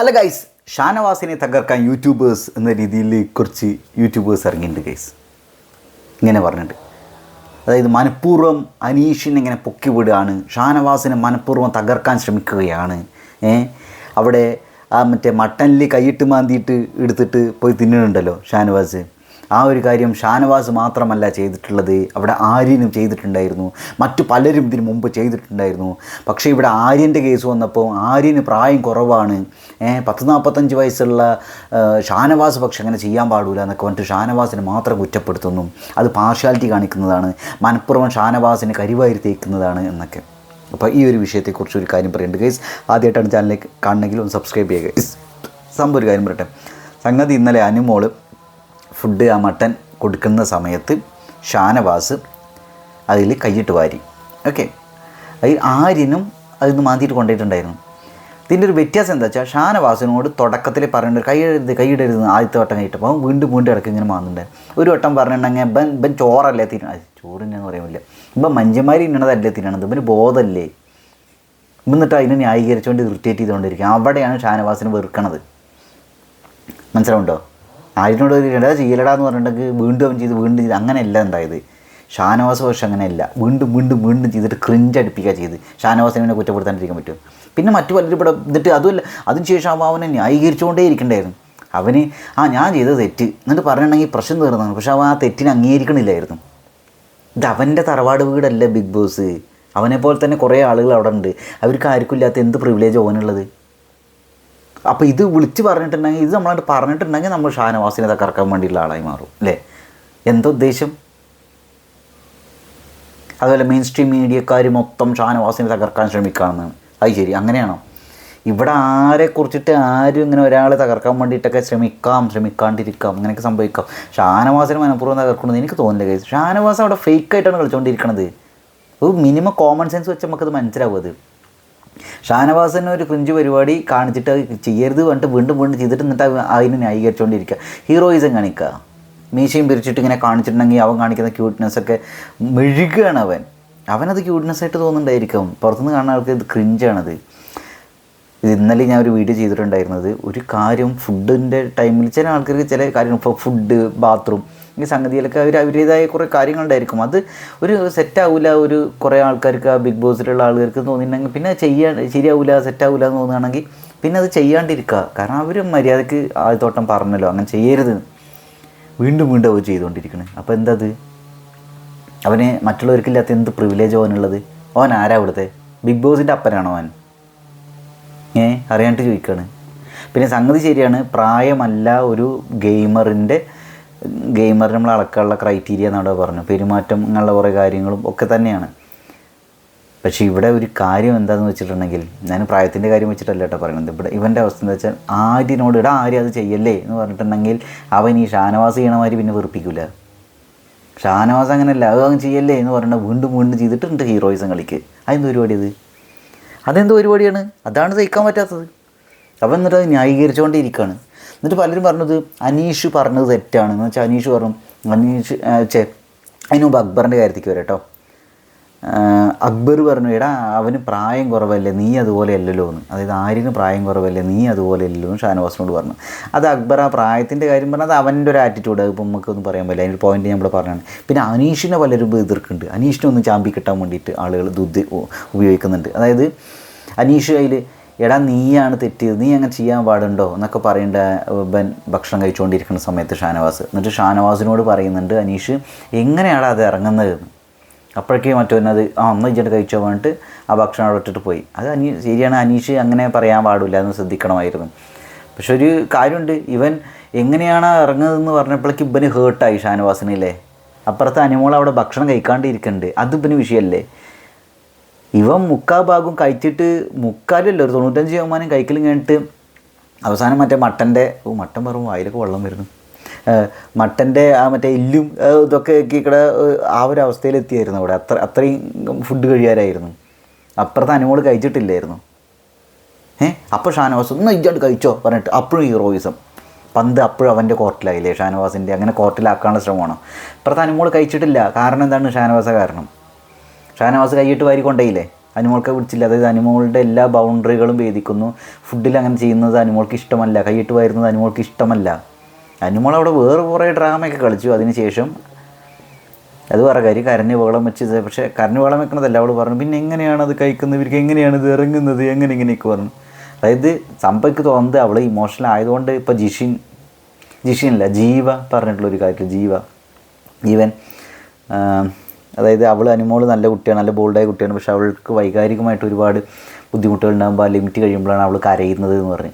Hello guys ഷാനവാസിനെ തകർക്കാൻ YouTubers എന്ന രീതിയിൽ കുറച്ച് യൂട്യൂബേഴ്സ് ഇറങ്ങിയിട്ടുണ്ട് ഗൈസ്. ഇങ്ങനെ പറഞ്ഞിട്ട്. അതായത് മനഃപൂർവം അനീഷിനെ ഇങ്ങനെ പൊക്കി വിടുകയാണ് ഷാനവാസിനെ മനഃപൂർവം തകർക്കാൻ ശ്രമിക്കുകയാണ് അവിടെ ആ മറ്റേ മട്ടനിൽ കൈയിട്ട് മാന്തിയിട്ട് എടുത്തിട്ട് പോയി തിന്നുന്നുണ്ടല്ലോ ഷാനവാസ്. ആ ഒരു കാര്യം ഷാനവാസ് മാത്രമല്ല ചെയ്തിട്ടുള്ളത്. അവിടെ ആര്യനും ചെയ്തിട്ടുണ്ടായിരുന്നു. മറ്റു പലരും ഇതിനു മുമ്പ് ചെയ്തിട്ടുണ്ടായിരുന്നു. പക്ഷേ ഇവിടെ ആര്യന്റെ കേസ് വന്നപ്പോൾ ആര്യന് പ്രായം കുറവാണ്. പത്ത് നാൽപ്പത്തഞ്ച് വയസ്സുള്ള ഷാനവാസ് പക്ഷെ അങ്ങനെ ചെയ്യാൻ പാടില്ല എന്നൊക്കെ പറഞ്ഞിട്ട് ഷാനവാസിനെ മാത്രം കുറ്റപ്പെടുത്തുന്നു. അത് പാർഷ്യാലിറ്റി കാണിക്കുന്നതാണ്. മനഃപൂർവം ഷാനവാസിനെ കരിവാരി തേക്കുന്നതാണ് എന്നൊക്കെ. അപ്പോൾ ഈ ഒരു വിഷയത്തെക്കുറിച്ച് ഒരു കാര്യം പറയുന്നുണ്ട് ഗൈസ്. ആദ്യമായിട്ടാണ് ചാനലിലേക്ക് കാണണമെങ്കിൽ ഒന്ന് സബ്സ്ക്രൈബ് ചെയ്യുക ഗൈസ്. സംഭവം ഒരു കാര്യം പറയട്ടെ. സംഗതി ഇന്നലെ അനുമോൾ ഫുഡ് ആ മട്ടൻ കൊടുക്കുന്ന സമയത്ത് ഷാനവാസ് അതിൽ കൈയിട്ട് വാരി. ഓക്കെ. അതിൽ ആര്യനും അതിൽ നിന്ന് മാന്തിയിട്ട് കൊണ്ടുപോയിട്ടുണ്ടായിരുന്നു. ഇതിന്റെ ഒരു വ്യത്യാസം എന്താ വെച്ചാൽ ഷാനവാസിനോട് തുടക്കത്തിൽ പറയേണ്ടത് എഴുതി കൈയിടരുത് ആദ്യത്തെ വട്ടം കൈയിട്ടപ്പോൾ വീണ്ടും വീണ്ടും ഇടയ്ക്ക് ഇങ്ങനെ മാന്നുണ്ടായിരുന്നു ഒരു വട്ടം പറഞ്ഞിട്ടുണ്ടെങ്കിൽ ബൻ ബൻ ചോറല്ലേ തിന്ന ചോറിനെന്ന് പറയുന്നില്ല ഇപ്പം മഞ്ചന്മാരി ഇന്നതല്ലേ തിന്നണത് ഇവന് ബോധമല്ലേ എന്നിട്ട് അതിനെ ന്യായീകരിച്ചുകൊണ്ട് ഇറിറ്റേറ്റ് ചെയ്തുകൊണ്ടിരിക്കുക അവിടെയാണ് ഷാനവാസിനെ വെറുക്കണത്. മനസ്സിലാവുണ്ടോ ആര്യനോട് എടാ ചെയ്യലടാ എന്ന് പറഞ്ഞിട്ടുണ്ടെങ്കിൽ വീണ്ടും അവൻ ചെയ്ത് വീണ്ടും ചെയ്ത്. അങ്ങനെയല്ല ഉണ്ടായത്. ഷാനവാസ് പക്ഷെ അങ്ങനെയല്ല. വീണ്ടും വീണ്ടും വീണ്ടും ചെയ്തിട്ട് ക്രിഞ്ച് അടുപ്പിക്കുക ചെയ്ത്. ഷാനവാസിനെ പിന്നെ കുറ്റപ്പെടുത്താണ്ടിരിക്കാൻ പറ്റും? പിന്നെ മറ്റു പലരും ഇവിടെ എന്നിട്ട് അതുമല്ല അതിന് ശേഷം അവൻ അവനെ ന്യായീകരിച്ചുകൊണ്ടേ ഇരിക്കണ്ടായിരുന്നു. അവന് ആ ഞാൻ ചെയ്ത തെറ്റ്. എന്നിട്ട് പറഞ്ഞിട്ടുണ്ടെങ്കിൽ പ്രശ്നം തീർന്നതാണ്. പക്ഷെ അവൻ ആ തെറ്റിനെ അംഗീകരിക്കണില്ലായിരുന്നു. ഇത് അവന്റെ തറവാട് വീടല്ല ബിഗ് ബോസ്? അവനെ പോലെ തന്നെ കുറേ ആളുകൾ അവിടെ ഉണ്ട്. അവർക്ക് ആർക്കും ഇല്ലാത്ത എന്ത് പ്രിവിലേജ് ഓനുള്ളത് അപ്പോൾ ഇത് വിളിച്ച് പറഞ്ഞിട്ടുണ്ടെങ്കിൽ ഇത് നമ്മളായിട്ട് പറഞ്ഞിട്ടുണ്ടെങ്കിൽ നമ്മൾ ഷാനവാസിനെ തകർക്കാൻ വേണ്ടിയുള്ള ആളായി മാറും അല്ലേ? എന്താ ഉദ്ദേശം? അതുപോലെ മെയിൻ സ്ട്രീം മീഡിയക്കാർ മൊത്തം ഷാനവാസിനെ തകർക്കാൻ ശ്രമിക്കുകയാണെന്നാണ് അത് ശരി അങ്ങനെയാണോ? ഇവിടെ ആരെ കുറിച്ചിട്ട് ആരും ഇങ്ങനെ ഒരാളെ തകർക്കാൻ വേണ്ടിയിട്ടൊക്കെ ശ്രമിക്കാം ശ്രമിക്കാണ്ടിരിക്കാം അങ്ങനെയൊക്കെ സംഭവിക്കാം. ഷാനവാസിനെ മനഃപൂർവം തകർക്കണമെന്ന് എനിക്ക് തോന്നില്ല കേസ് ഷാനവാസ് അവിടെ ഫേക്ക് ആയിട്ടാണ് കളിച്ചുകൊണ്ടിരിക്കണത് ഒരു മിനിമം കോമൺ സെൻസ് വെച്ച് നമുക്കത് മനസ്സിലാവും അത്. ഷാനവാസിന് ഒരു ക്രിഞ്ച് പരിപാടി കാണിച്ചിട്ട് ചെയ്യരുത് പറഞ്ഞിട്ട് വീണ്ടും വീണ്ടും ചെയ്തിട്ട് എന്നിട്ട് അത് അതിനെ ന്യായീകരിച്ചുകൊണ്ടിരിക്കുക ഹീറോയിസം കാണിക്കുക മീശയും പിരിച്ചിട്ട് ഇങ്ങനെ കാണിച്ചിട്ടുണ്ടെങ്കിൽ അവൻ കാണിക്കുന്ന ക്യൂട്ട്നെസ് ഒക്കെ മെഴുകുകയാണ് അവൻ. അവനത് ക്യൂട്ട്നെസ് ആയിട്ട് തോന്നുന്നുണ്ടായിരിക്കും. പുറത്തുനിന്ന് കാണുന്ന ആൾക്ക് ഇത് ക്രിഞ്ചാണത് ഇത് ഇന്നലെ ഞാൻ ഒരു വീഡിയോ ചെയ്തിട്ടുണ്ടായിരുന്നത്. ഒരു കാര്യം ഫുഡിന്റെ ടൈമിൽ ചില ആൾക്കാർക്ക് ചില കാര്യങ്ങൾ ഇപ്പോൾ ഫുഡ് ബാത്റൂം ഈ സംഗതിയിലൊക്കെ അവർ അവരുടേതായ കുറേ കാര്യങ്ങളുണ്ടായിരിക്കും. അത് ഒരു സെറ്റാവില്ല ഒരു കുറേ ആൾക്കാർക്ക് ആ ബിഗ് ബോസിലുള്ള ആൾക്കാർക്ക് തോന്നിയിട്ടുണ്ടെങ്കിൽ പിന്നെ ചെയ്യാൻ ശരിയാവില്ല സെറ്റാവില്ല എന്ന് തോന്നുകയാണെങ്കിൽ പിന്നെ അത് ചെയ്യാണ്ടിരിക്കുക. കാരണം അവർ മര്യാദയ്ക്ക് ആദ്യത്തോട്ടം പറഞ്ഞല്ലോ അങ്ങനെ ചെയ്യരുത്. വീണ്ടും വീണ്ടും അവർ ചെയ്തുകൊണ്ടിരിക്കണേ. അപ്പോൾ എന്തത്? അവന് മറ്റുള്ളവർക്കില്ലാത്ത എന്ത് പ്രിവിലേജ് അവനുള്ളത് അവൻ ആരാ ഇവിടുത്തെ ബിഗ് ബോസിന്റെ അപ്പനാണോ അവൻ? ഏ അറിയാണ്ട് ചോദിക്കുകയാണ് പിന്നെ സംഗതി ശരിയാണ് പ്രായമല്ല ഒരു ഗെയിമറിന്റെ ഗെയിമർ നമ്മൾ അളക്കാനുള്ള ക്രൈറ്റീരിയ എന്നവിടെ പറഞ്ഞു പെരുമാറ്റം അങ്ങനെയുള്ള കുറേ കാര്യങ്ങളും ഒക്കെ തന്നെയാണ്. പക്ഷേ ഇവിടെ ഒരു കാര്യം എന്താണെന്ന് വെച്ചിട്ടുണ്ടെങ്കിൽ ഞാൻ പ്രായത്തിന്റെ കാര്യം വെച്ചിട്ടല്ല കേട്ടോ പറയുന്നത്. ഇവിടെ ഇവന്റെ അവസ്ഥ എന്താ വെച്ചാൽ ആര്യനോട് ഇടാ ആര്യ അത് ചെയ്യല്ലേ എന്ന് പറഞ്ഞിട്ടുണ്ടെങ്കിൽ അവൻ ഈ ഷാനവാസ് ചെയ്യണമാതിരി പിന്നെ വെറുപ്പിക്കില്ല ഷാനവാസ് അങ്ങനെയല്ല അത് അങ്ങ് ചെയ്യല്ലേ എന്ന് പറഞ്ഞാൽ വീണ്ടും വീണ്ടും ചെയ്തിട്ടുണ്ട് ഹീറോയിസം കളിക്ക്. അതെന്ത് പരിപാടി അത് അതെന്ത് പരിപാടിയാണ്? അതാണ് സഹിക്കാൻ പറ്റാത്തത്. അവൻ എന്നിട്ട് അത് ന്യായീകരിച്ചുകൊണ്ടിരിക്കുകയാണ് എന്നിട്ട് പലരും പറഞ്ഞത് അനീഷ് പറഞ്ഞത് തെറ്റാണ്. എന്ന് വെച്ചാൽ അനീഷ് പറഞ്ഞു അനീഷ് ചേ അതിന് മുമ്പ് അക്ബറിന്റെ കാര്യത്തേക്ക് വരാം കേട്ടോ. അക്ബർ പറഞ്ഞു എടാ അവന് പ്രായം കുറവല്ലേ നീ അതുപോലെ അല്ലല്ലോ എന്ന്. അതായത് ആര്യന് പ്രായം കുറവല്ലേ നീ അതുപോലെ അല്ലല്ലോ എന്ന് ഷാനവാസിനോട് പറഞ്ഞു. അത് അക്ബർ ആ പ്രായത്തിന്റെ കാര്യം പറഞ്ഞാൽ അത് അവന്റെ ഒരു ആറ്റിറ്റ്യൂഡ് ഇപ്പം നമുക്കൊന്നും പറയാൻ പറ്റില്ല. അതിന്റെ പോയിന്റ് നമ്മൾ പറഞ്ഞാണ് പിന്നെ അനീഷിനെ പലരും എതിർക്കുന്നുണ്ട്. അനീഷിനെ ഒന്ന് ചാമ്പി കിട്ടാൻ വേണ്ടിയിട്ട് ആളുകൾ ഇത് ഉപയോഗിക്കുന്നുണ്ട്. അതായത് അനീഷ് അതിൽ എടാ നീയാണ് തെറ്റിയത്. നീ അങ്ങനെ ചെയ്യാൻ പാടുണ്ടോ? എന്നൊക്കെ പറയേണ്ട ബൻ ഭക്ഷണം കഴിച്ചുകൊണ്ടിരിക്കുന്ന സമയത്ത് ഷാനവാസ്. എന്നിട്ട് ഷാനവാസിനോട് പറയുന്നുണ്ട് അനീഷ് എങ്ങനെയാണ് അത് ഇറങ്ങുന്നത്? അപ്പോഴേക്കും മറ്റൊന്നത് ആ ഒന്ന് ഇജ്ജട്ട് കഴിച്ചോ പറഞ്ഞിട്ട് ആ ഭക്ഷണം അവിടെ ഇട്ടിട്ട് പോയി. അത് അനീ ശരിയാണ് അനീഷ് അങ്ങനെ പറയാൻ പാടില്ല എന്ന് ശ്രദ്ധിക്കണമായിരുന്നു. പക്ഷെ ഒരു കാര്യമുണ്ട് ഇവൻ എങ്ങനെയാണ് ഇറങ്ങുന്നതെന്ന് പറഞ്ഞപ്പോഴേക്ക് ഇവന് ഹേർട്ടായി ഷാനവാസിനില്ലേ അപ്പുറത്തെ അനിമോൾ അവിടെ ഭക്ഷണം കഴിക്കാണ്ടിരിക്കുന്നുണ്ട് അത് ഇവന് വിഷയമല്ലേ? ഇവൻ മുക്കാ ഭാഗവും കഴിച്ചിട്ട് മുക്കാലല്ല ഒരു തൊണ്ണൂറ്റഞ്ച് ശതമാനം കഴിക്കലും കഴിഞ്ഞിട്ട് അവസാനം മറ്റേ മട്ടന്റെ ഓ മട്ടൻ പറയും വായിലൊക്കെ വെള്ളം വരുന്നു. മട്ടന്റെ ആ മറ്റേ എല്ലും ഇതൊക്കെ ഇവിടെ ആ ഒരു അവസ്ഥയിലെത്തിയായിരുന്നു അവിടെ. അത്ര അത്രയും ഫുഡ് കഴിയാറായിരുന്നു അപ്പുറത്തെ അനുമോൾ കഴിച്ചിട്ടില്ലായിരുന്നു. ഏ അപ്പോൾ ഷാനവാസ് ഒന്ന് ഇജ്ജാണ്ട് കഴിച്ചോ പറഞ്ഞിട്ട് അപ്പോഴും ഹീറോയിസം. പന്ത് അപ്പോഴും അവന്റെ കോർട്ടിലായില്ലേ ഷാനവാസിന്റെ? അങ്ങനെ കോർട്ടിലാക്കാനുള്ള ശ്രമമാണ്? അപ്പുറത്തെ അനുമോൾ കഴിച്ചിട്ടില്ല. കാരണം എന്താണ് ഷാനവാസ കാരണം? ഷാനവാസ് കൈയിട്ട് വാരി കൊണ്ടേയില്ലേ അനുമോൾക്ക് പിടിച്ചില്ല. അതായത് അനുമോളുടെ എല്ലാ ബൗണ്ടറികളും വേദിക്കുന്നു ഫുഡിൽ അങ്ങനെ ചെയ്യുന്നത് അനിമോൾക്ക് ഇഷ്ടമല്ല. കൈയിട്ട് വരുന്നത് അനിമോൾക്ക് ഇഷ്ടമല്ല. അനിമോൾ അവിടെ വേറെ കുറേ ഡ്രാമയൊക്കെ കളിച്ചു. അതിനുശേഷം അത് വേറെ കാര്യം. കരഞ്ഞ് വെള്ളം വെച്ചത് പക്ഷേ കരഞ്ഞ് വെള്ളം വെക്കണതല്ല. അവൾ പറഞ്ഞു പിന്നെ എങ്ങനെയാണ് അത് കഴിക്കുന്നത്? ഇവർക്ക് എങ്ങനെയാണ് ഇത് ഇറങ്ങുന്നത്? എങ്ങനെ ഇങ്ങനെയൊക്കെ പറഞ്ഞു. അതായത് സംഭവിക്ക് തോന്നുന്നത് അവൾ ഇമോഷണൽ ആയതുകൊണ്ട് ഇപ്പോൾ ജിഷിൻ ജിഷിനല്ല ജീവ പറഞ്ഞിട്ടുള്ള ഒരു കാര്യം ജീവ. ജീവൻ അതായത് അവൾ അനുമോൾ നല്ല കുട്ടിയാണ് നല്ല ബോൾഡായ കുട്ടിയാണ്. പക്ഷെ അവൾക്ക് വൈകാരികമായിട്ട് ഒരുപാട് ബുദ്ധിമുട്ടുകൾ ഉണ്ടാകുമ്പോൾ ആ ലിമിറ്റ് കഴിയുമ്പോഴാണ് അവൾ കരയുന്നത് എന്ന് പറഞ്ഞ്.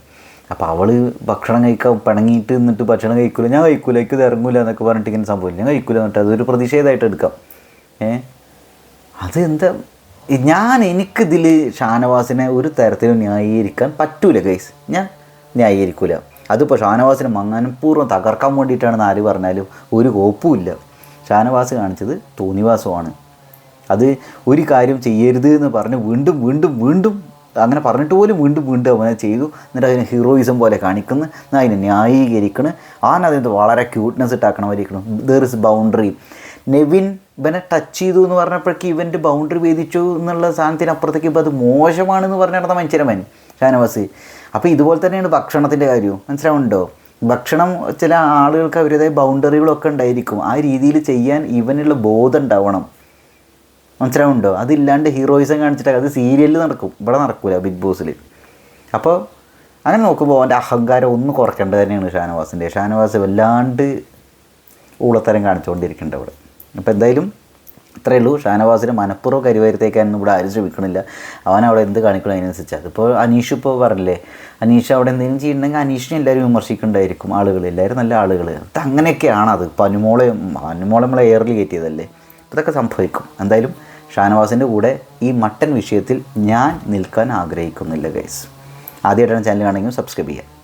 അപ്പോൾ അവൾ ഭക്ഷണം കഴിക്കാൻ പിണങ്ങിയിട്ട് നിന്നിട്ട് ഭക്ഷണം കഴിക്കില്ല ഞാൻ കഴിക്കില്ല എനിക്ക് ഇറങ്ങില്ല ഇറങ്ങൂല എന്നൊക്കെ പറഞ്ഞിട്ട് ഇങ്ങനെ സംഭവമില്ല ഞാൻ കഴിക്കില്ല എന്നിട്ട് അതൊരു പ്രതിഷേധമായിട്ട് എടുക്കാം. ഏ? അത് എന്താ? ഞാൻ എനിക്കിതിൽ ഷാനവാസിനെ ഒരു തരത്തിലും ന്യായീകരിക്കാൻ പറ്റൂല ഗൈസ് ഞാൻ ന്യായീകരിക്കൂല. അതിപ്പോൾ ഷാനവാസിനെ മങ്ങാനും പൂർവം തകർക്കാൻ വേണ്ടിയിട്ടാണെന്ന് ആര് പറഞ്ഞാലും ഒരു കോപ്പുമില്ല ഷാനവാസ് കാണിച്ചത് തോന്നിവാസമാണ്. അത് ഒരു കാര്യം ചെയ്യരുത് എന്ന് പറഞ്ഞ് വീണ്ടും വീണ്ടും വീണ്ടും അങ്ങനെ പറഞ്ഞിട്ട് പോലും വീണ്ടും വീണ്ടും അവനെ ചെയ്തു. എന്നിട്ട് അതിനെ ഹീറോയിസം പോലെ കാണിക്കുന്നു. അതിനെ ന്യായീകരിക്കണം. അതിന് വളരെ ക്യൂട്ട്നെസ് ഇട്ടാക്കണമായിരിക്കണം. ദർ ഇസ് ബൗണ്ടറി നെവിൻ ഇവനെ ടച്ച് ചെയ്തു എന്ന് പറഞ്ഞപ്പോഴേക്ക് ഇവന്റെ ബൗണ്ടറി വേദിച്ചു എന്നുള്ള സാധനത്തിനപ്പുറത്തേക്ക് ഇപ്പോൾ അത് മോശമാണെന്ന് പറഞ്ഞിടത്ത മനുഷ്യരമൻ ഷാനവാസ്. അപ്പോൾ ഇതുപോലെ തന്നെയാണ് ഭക്ഷണത്തിന്റെ കാര്യവും. മനസ്സിലാവുന്നുണ്ടോ? ഭക്ഷണം ചില ആളുകൾക്ക് അവരുടേതായ ബൗണ്ടറികളൊക്കെ ഉണ്ടായിരിക്കും. ആ രീതിയിൽ ചെയ്യാൻ ഇവനുള്ള ബോധം ഉണ്ടാവണം. മനസ്സിലാവുണ്ടോ അതില്ലാണ്ട് ഹീറോയിസം കാണിച്ചിട്ട് അത് സീരിയലിൽ നടക്കും. ഇവിടെ നടക്കില്ല ബിഗ് ബോസിൽ അപ്പോൾ അങ്ങനെ നോക്കുമ്പോൾ അവന്റെ അഹങ്കാരം ഒന്ന് കുറയ്ക്കേണ്ടത് തന്നെയാണ് ഷാനവാസിന്റെ. ഷാനവാസ് വല്ലാണ്ട് ഊളത്തരം കാണിച്ചുകൊണ്ടിരിക്കുന്നുണ്ട് അവിടെ. അപ്പോൾ എന്തായാലും ഇത്രയേ ഉള്ളൂ. ഷാനവാസിന് മനപ്പുറം കരുവരുത്തേക്കാനൊന്നും ഇവിടെ ആരും ശ്രമിക്കണില്ല. അവൻ അവിടെ എന്ത് കാണിക്കണം അതിനനുസരിച്ച്. അതിപ്പോൾ അനീഷ് ഇപ്പോൾ പറഞ്ഞില്ലേ അനീഷ് അവിടെ എന്തെങ്കിലും ചെയ്യണമെങ്കിൽ അനീഷിനെ എല്ലാവരും വിമർശിക്കുന്നുണ്ടായിരിക്കും ആളുകൾ എല്ലാവരും നല്ല ആളുകൾ അത് അങ്ങനെയൊക്കെയാണ് അത് ഇപ്പോൾ അനുമോളെ അനുമോളെ നമ്മളെ എയറിൽ കയറ്റിയതല്ലേ? ഇതൊക്കെ സംഭവിക്കും. എന്തായാലും ഷാനവാസിന്റെ കൂടെ ഈ മട്ടൻ വിഷയത്തിൽ ഞാൻ നിൽക്കാൻ ആഗ്രഹിക്കുന്നില്ല ഗൈസ് ആദ്യമായിട്ടാണ് ചാനൽ കാണുമെങ്കിൽ സബ്സ്ക്രൈബ് ചെയ്യുക.